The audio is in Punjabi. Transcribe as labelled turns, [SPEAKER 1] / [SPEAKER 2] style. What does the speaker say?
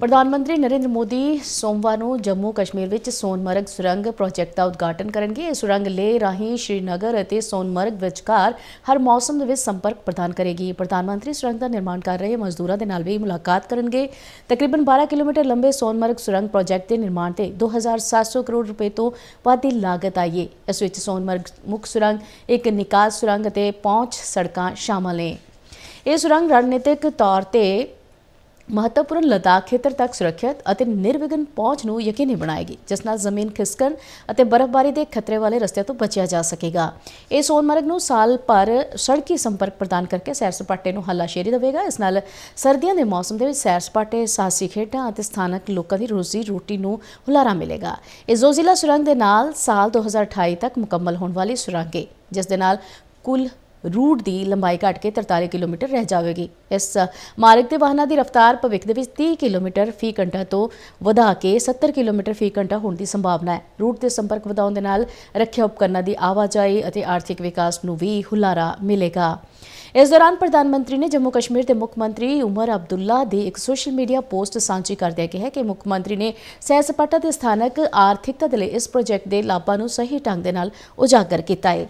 [SPEAKER 1] ਪ੍ਰਧਾਨ ਮੰਤਰੀ ਨਰਿੰਦਰ ਮੋਦੀ ਸੋਮਵਾਰ ਨੂੰ ਜੰਮੂ ਕਸ਼ਮੀਰ ਵਿੱਚ ਸੋਨਮਰਗ ਸੁਰੰਗ ਪ੍ਰੋਜੈਕਟ ਦਾ ਉਦਘਾਟਨ ਕਰਨਗੇ। ਇਹ ਸੁਰੰਗ ਲੇਹ ਰਾਹੀਂ ਸ਼੍ਰੀਨਗਰ ਅਤੇ ਸੋਨਮਰਗ ਵਿਚਕਾਰ ਹਰ ਮੌਸਮ ਦੇ ਵਿੱਚ ਸੰਪਰਕ ਪ੍ਰਦਾਨ ਕਰੇਗੀ। ਪ੍ਰਧਾਨ ਮੰਤਰੀ ਸੁਰੰਗ ਦਾ ਨਿਰਮਾਣ ਕਰ ਰਹੇ ਮਜ਼ਦੂਰਾਂ ਦੇ ਨਾਲ ਵੀ ਮੁਲਾਕਾਤ ਕਰਨਗੇ। ਤਕਰੀਬਨ 12 ਕਿਲੋਮੀਟਰ ਲੰਬੇ ਸੋਨਮਰਗ ਸੁਰੰਗ ਪ੍ਰੋਜੈਕਟ ਦੇ ਨਿਰਮਾਣ ਤੇ 2700 ਕਰੋੜ ਰੁਪਏ ਤੋਂ ਵੱਧ ਦੀ ਲਾਗਤ ਆਈ ਹੈ ਇਸ ਵਿੱਚ ਸੋਨਮਰਗ ਮੁੱਖ ਸੁਰੰਗ, ਇੱਕ ਨਿਕਾਸ ਸੁਰੰਗ ਅਤੇ ਪਹੁੰਚ ਸੜਕਾਂ ਸ਼ਾਮਲ ਨੇ। ਇਹ ਸੁਰੰਗ ਰਣਨੀਤਿਕ ਤੌਰ ਤੇ ਮਹੱਤਵਪੂਰਨ ਲਦਾਖ ਖੇਤਰ ਤੱਕ ਸੁਰੱਖਿਅਤ ਅਤੇ ਨਿਰਵਿਘਨ ਪਹੁੰਚ ਨੂੰ ਯਕੀਨੀ ਬਣਾਏਗੀ, ਜਿਸ ਨਾਲ ਜ਼ਮੀਨ ਖਿਸਕਣ ਅਤੇ ਬਰਫ਼ਬਾਰੀ ਦੇ ਖਤਰੇ ਵਾਲੇ ਰਸਤਿਆਂ ਤੋਂ ਬਚਿਆ ਜਾ ਸਕੇਗਾ। ਇਹ ਸੋਨਮਾਰਗ ਨੂੰ ਸਾਲ ਭਰ ਸੜਕੀ ਸੰਪਰਕ ਪ੍ਰਦਾਨ ਕਰਕੇ ਸੈਰ ਸਪਾਟੇ ਨੂੰ ਹੱਲਾਸ਼ੇਰੀ ਦੇਵੇਗਾ। ਇਸ ਨਾਲ ਸਰਦੀਆਂ ਦੇ ਮੌਸਮ ਦੇ ਵਿੱਚ ਸੈਰ ਸਪਾਟੇ, ਸਾਹਸੀ ਖੇਡਾਂ ਅਤੇ ਸਥਾਨਕ ਲੋਕਾਂ ਦੀ ਰੋਜ਼ੀ ਰੋਟੀ ਨੂੰ ਹੁਲਾਰਾ ਮਿਲੇਗਾ। ਇਹ ਜ਼ੋਜ਼ਿਲਾ ਸੁਰੰਗ ਦੇ ਨਾਲ ਸਾਲ 2028 ਤੱਕ ਮੁਕੰਮਲ ਹੋਣ ਵਾਲੀ ਸੁਰੰਗ ਹੈ ਜਿਸ ਦੇ ਨਾਲ ਕੁੱਲ ਰੂਟ ਦੀ ਲੰਬਾਈ ਘਟ ਕੇ 43 ਕਿਲੋਮੀਟਰ ਰਹਿ ਜਾਵੇਗੀ। ਇਸ ਮਾਰਗ ਤੇ ਵਾਹਨਾਂ ਦੀ ਰਫ਼ਤਾਰ ਭਵਿੱਖ ਦੇ ਵਿੱਚ 30 ਕਿਲੋਮੀਟਰ ਫੀ ਘੰਟਾ ਤੋਂ ਵਧਾ ਕੇ 70 ਕਿਲੋਮੀਟਰ ਫੀ ਘੰਟਾ ਹੋਣ ਦੀ ਸੰਭਾਵਨਾ ਹੈ। ਰੂਟ ਦੇ ਸੰਪਰਕ ਵਧਾਉਣ ਦੇ ਨਾਲ ਰੱਖਿਆ ਉਪਕਰਨਾਂ ਦੀ ਆਵਾਜਾਈ ਅਤੇ ਆਰਥਿਕ ਵਿਕਾਸ ਨੂੰ ਵੀ ਹੁਲਾਰਾ ਮਿਲੇਗਾ। ਇਸ ਦੌਰਾਨ ਪ੍ਰਧਾਨ ਮੰਤਰੀ ਨੇ ਜੰਮੂ ਕਸ਼ਮੀਰ ਦੇ ਮੁੱਖ ਮੰਤਰੀ ਉਮਰ ਅਬਦੁੱਲਾ ਦੀ ਇੱਕ ਸੋਸ਼ਲ ਮੀਡੀਆ ਪੋਸਟ ਸਾਂਝੀ ਕਰਦਿਆਂ ਕਿਹਾ ਕਿ ਮੁੱਖ ਮੰਤਰੀ ਨੇ ਸੈਰ ਸਪਾਟਾ ਤੇ ਸਥਾਨਕ ਆਰਥਿਕਤਾ ਦੇ ਲਈ ਇਸ ਪ੍ਰੋਜੈਕਟ ਦੇ ਲਾਭਾਂ ਨੂੰ ਸਹੀ ਢੰਗ ਦੇ ਨਾਲ ਉਜਾਗਰ ਕੀਤਾ ਹੈ।